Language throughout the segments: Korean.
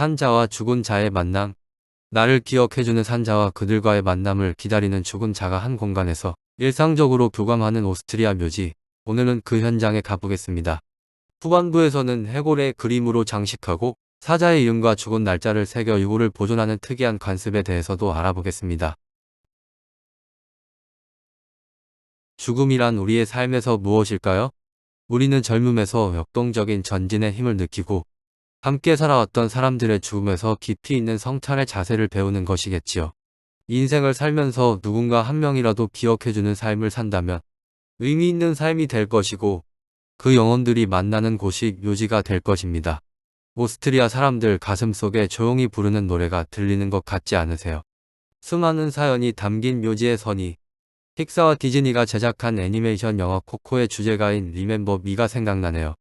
산자와 죽은 자의 만남. 나를 기억해주는 산자와 그들과의 만남을 기다리는 죽은 자가 한 공간에서 일상적으로 교감하는 오스트리아 묘지. 오늘은 그 현장에 가보겠습니다. 후반부에서는 해골의 그림으로 장식하고 사자의 이름과 죽은 날짜를 새겨 유골을 보존하는 특이한 관습에 대해서도 알아보겠습니다. 죽음이란 우리의 삶에서 무엇일까요? 우리는 젊음에서 역동적인 전진의 힘을 느끼고 함께 살아왔던 사람들의 죽음에서 깊이 있는 성찰의 자세를 배우는 것이겠지요. 인생을 살면서 누군가 한 명이라도 기억해주는 삶을 산다면 의미 있는 삶이 될 것이고 그 영혼들이 만나는 곳이 묘지가 될 것입니다. 오스트리아 사람들 가슴 속에 조용히 부르는 노래가 들리는 것 같지 않으세요? 수많은 사연이 담긴 묘지의 선이 픽사와 디즈니가 제작한 애니메이션 영화 코코의 주제가인 리멤버 미가 생각나네요.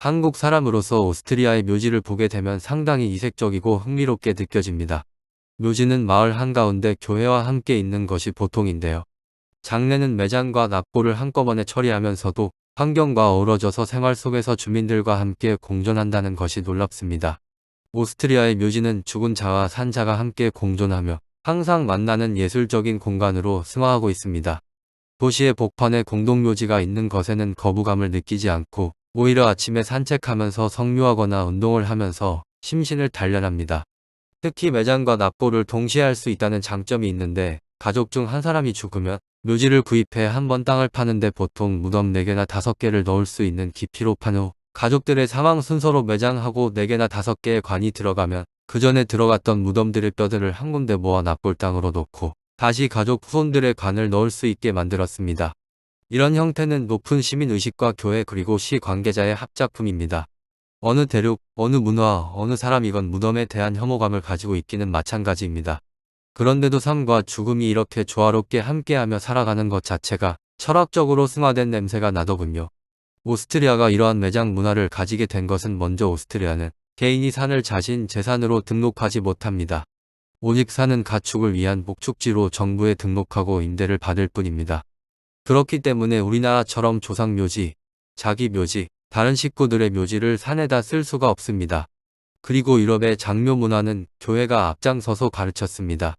한국 사람으로서 오스트리아의 묘지를 보게 되면 상당히 이색적이고 흥미롭게 느껴집니다. 묘지는 마을 한가운데 교회와 함께 있는 것이 보통인데요. 장례는 매장과 납골을 한꺼번에 처리하면서도 환경과 어우러져서 생활 속에서 주민들과 함께 공존한다는 것이 놀랍습니다. 오스트리아의 묘지는 죽은 자와 산 자가 함께 공존하며 항상 만나는 예술적인 공간으로 승화하고 있습니다. 도시의 복판에 공동묘지가 있는 것에는 거부감을 느끼지 않고 오히려 아침에 산책하면서 성묘하거나 운동을 하면서 심신을 단련합니다. 특히 매장과 납골을 동시에 할 수 있다는 장점이 있는데 가족 중 한 사람이 죽으면 묘지를 구입해 한 번 땅을 파는데 보통 무덤 4개나 5개를 넣을 수 있는 깊이로 판 후 가족들의 사망 순서로 매장하고 4개나 5개의 관이 들어가면 그 전에 들어갔던 무덤들의 뼈들을 한 군데 모아 납골 땅으로 놓고 다시 가족 후손들의 관을 넣을 수 있게 만들었습니다. 이런 형태는 높은 시민의식과 교회 그리고 시 관계자의 합작품입니다. 어느 대륙, 어느 문화, 어느 사람이건 무덤에 대한 혐오감을 가지고 있기는 마찬가지입니다. 그런데도 삶과 죽음이 이렇게 조화롭게 함께하며 살아가는 것 자체가 철학적으로 승화된 냄새가 나더군요. 오스트리아가 이러한 매장 문화를 가지게 된 것은 먼저 오스트리아는 개인이 산을 자신 재산으로 등록하지 못합니다. 오직 산은 가축을 위한 목축지로 정부에 등록하고 임대를 받을 뿐입니다. 그렇기 때문에 우리나라처럼 조상 묘지, 자기 묘지, 다른 식구들의 묘지를 산에다 쓸 수가 없습니다. 그리고 유럽의 장묘 문화는 교회가 앞장서서 가르쳤습니다.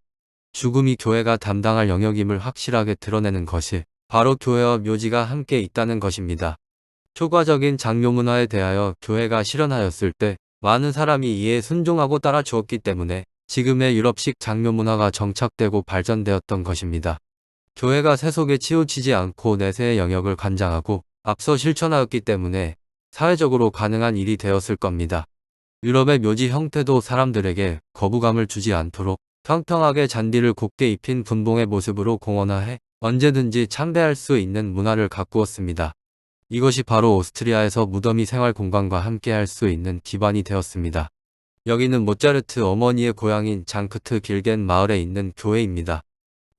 죽음이 교회가 담당할 영역임을 확실하게 드러내는 것이 바로 교회와 묘지가 함께 있다는 것입니다. 초과적인 장묘 문화에 대하여 교회가 실현하였을 때 많은 사람이 이에 순종하고 따라 주었기 때문에 지금의 유럽식 장묘 문화가 정착되고 발전되었던 것입니다. 교회가 세속에 치우치지 않고 내세의 영역을 관장하고 앞서 실천하였기 때문에 사회적으로 가능한 일이 되었을 겁니다. 유럽의 묘지 형태도 사람들에게 거부감을 주지 않도록 평평하게 잔디를 곱게 입힌 분봉의 모습으로 공원화해 언제든지 참배할 수 있는 문화를 가꾸었습니다. 이것이 바로 오스트리아에서 무덤이 생활 공간과 함께 할 수 있는 기반이 되었습니다. 여기는 모차르트 어머니의 고향인 장크트 길겐 마을에 있는 교회입니다.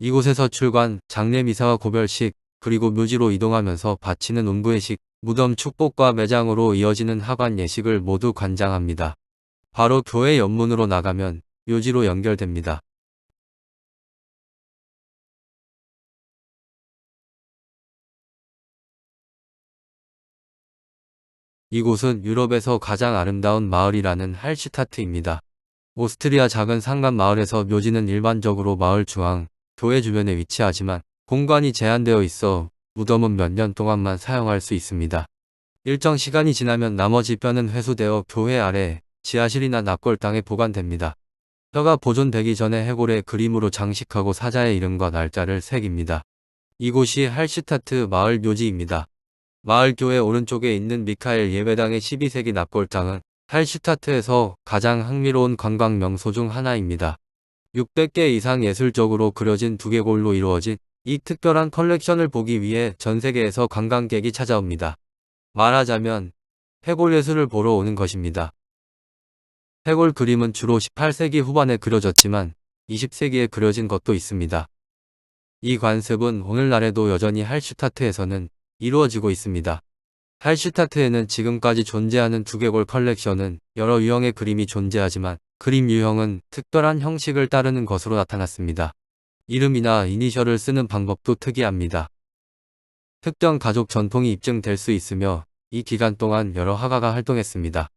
이곳에서 출관, 장례 미사와 고별식, 그리고 묘지로 이동하면서 바치는 운구회식, 무덤 축복과 매장으로 이어지는 하관 예식을 모두 관장합니다. 바로 교회 연문으로 나가면 묘지로 연결됩니다. 이곳은 유럽에서 가장 아름다운 마을이라는 할시타트입니다. 오스트리아 작은 산간 마을에서 묘지는 일반적으로 마을 중앙, 교회 주변에 위치하지만 공간이 제한되어 있어 무덤은 몇 년 동안만 사용할 수 있습니다. 일정 시간이 지나면 나머지 뼈는 회수되어 교회 아래 지하실이나 납골당에 보관됩니다. 뼈가 보존되기 전에 해골의 그림으로 장식하고 사자의 이름과 날짜를 새깁니다. 이곳이 할시타트 마을 묘지입니다. 마을 교회 오른쪽에 있는 미카엘 예배당의 12세기 납골당은 할슈타트에서 가장 흥미로운 관광 명소 중 하나입니다. 600개 이상 예술적으로 그려진 두개골로 이루어진 이 특별한 컬렉션을 보기 위해 전 세계에서 관광객이 찾아옵니다. 말하자면 해골 예술을 보러 오는 것입니다. 해골 그림은 주로 18세기 후반에 그려졌지만 20세기에 그려진 것도 있습니다. 이 관습은 오늘날에도 여전히 할슈타트에서는 이루어지고 있습니다. 할슈타트에는 지금까지 존재하는 두개골 컬렉션은 여러 유형의 그림이 존재하지만 그림 유형은 특별한 형식을 따르는 것으로 나타났습니다. 이름이나 이니셜을 쓰는 방법도 특이합니다. 특정 가족 전통이 입증될 수 있으며 이 기간 동안 여러 화가가 활동했습니다.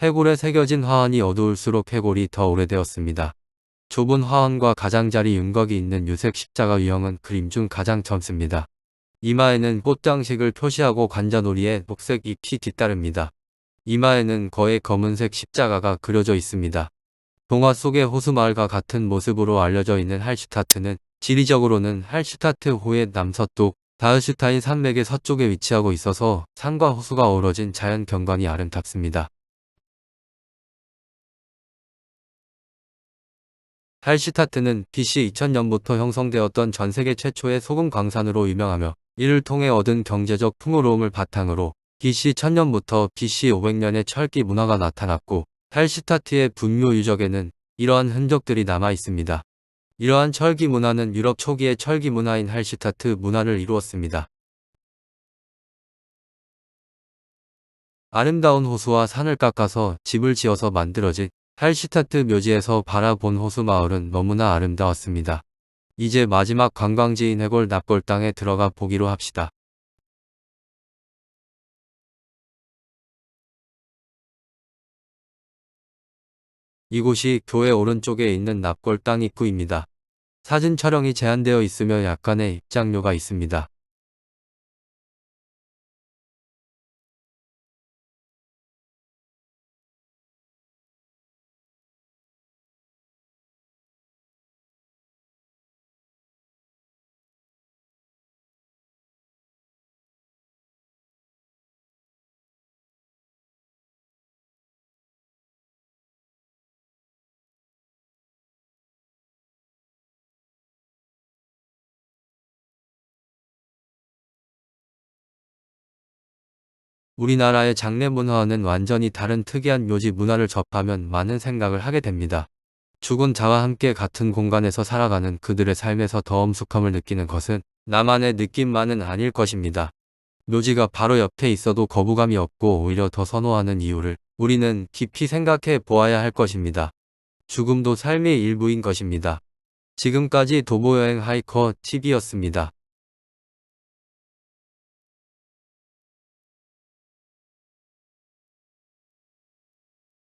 해골에 새겨진 화환이 어두울수록 해골이 더 오래되었습니다. 좁은 화환과 가장자리 윤곽이 있는 유색 십자가 유형은 그림 중 가장 젊습니다. 이마에는 꽃장식을 표시하고 관자놀이에 녹색 잎이 뒤따릅니다. 이마에는 거의 검은색 십자가가 그려져 있습니다. 동화 속의 호수마을과 같은 모습으로 알려져 있는 할슈타트는 지리적으로는 할슈타트호의 남서쪽 다흐슈타인 산맥의 서쪽에 위치하고 있어서 산과 호수가 어우러진 자연 경관이 아름답습니다. 할슈타트는 BC 2000년부터 형성되었던 전세계 최초의 소금 광산으로 유명하며 이를 통해 얻은 경제적 풍요로움을 바탕으로 BC 1000년부터 BC 500년의 철기 문화가 나타났고 할시타트의 분묘 유적에는 이러한 흔적들이 남아 있습니다. 이러한 철기 문화는 유럽 초기의 철기 문화인 할시타트 문화를 이루었습니다. 아름다운 호수와 산을 깎아서 집을 지어서 만들어진 할시타트 묘지에서 바라본 호수 마을은 너무나 아름다웠습니다. 이제 마지막 관광지인 해골 납골당에 들어가 보기로 합시다. 이곳이 교회 오른쪽에 있는 납골당 입구입니다. 사진 촬영이 제한되어 있으며 약간의 입장료가 있습니다. 우리나라의 장례 문화와는 완전히 다른 특이한 묘지 문화를 접하면 많은 생각을 하게 됩니다. 죽은 자와 함께 같은 공간에서 살아가는 그들의 삶에서 더 엄숙함을 느끼는 것은 나만의 느낌만은 아닐 것입니다. 묘지가 바로 옆에 있어도 거부감이 없고 오히려 더 선호하는 이유를 우리는 깊이 생각해 보아야 할 것입니다. 죽음도 삶의 일부인 것입니다. 지금까지 도보여행 하이커 TV였습니다.